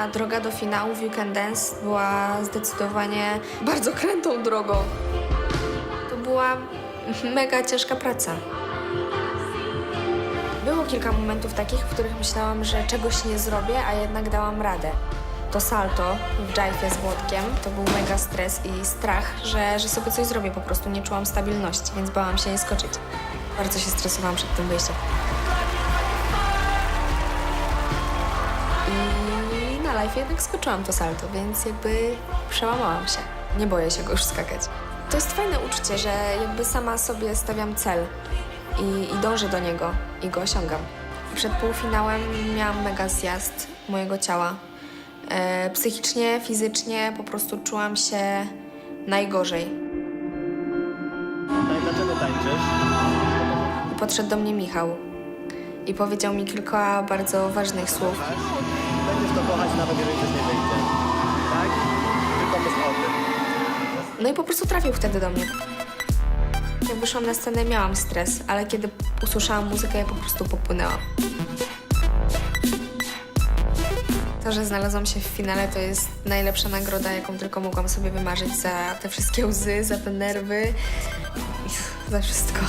ta droga do finału w You Can Dance była zdecydowanie bardzo krętą drogą. To była mega ciężka praca. Było kilka momentów takich, w których myślałam, że czegoś nie zrobię, a jednak dałam radę. To salto w dżajfie z Włodkiem to był mega stres i strach, że, że sobie coś zrobię. Po prostu nie czułam stabilności, więc bałam się nie skoczyć. Bardzo się stresowałam przed tym wyjściem. Live jednak skoczyłam to salto, więc jakby przełamałam się. Nie boję się go już skakać. To jest fajne uczucie, że jakby sama sobie stawiam cel i, i dążę do niego i go osiągam. Przed półfinałem miałam mega zjazd mojego ciała. E, psychicznie, fizycznie po prostu czułam się najgorzej. Tak, dlaczego tańczysz? Podszedł do mnie Michał i powiedział mi kilka bardzo ważnych słów. Będziesz to kochać nawet jeżeli coś nie wyjdzie. Tak? Tylko myśl o. No i po prostu trafił wtedy do mnie. Jak wyszłam na scenę, miałam stres, ale kiedy usłyszałam muzykę, ja po prostu popłynęłam. To, że znalazłam się w finale, to jest najlepsza nagroda, jaką tylko mogłam sobie wymarzyć za te wszystkie łzy, za te nerwy, za wszystko.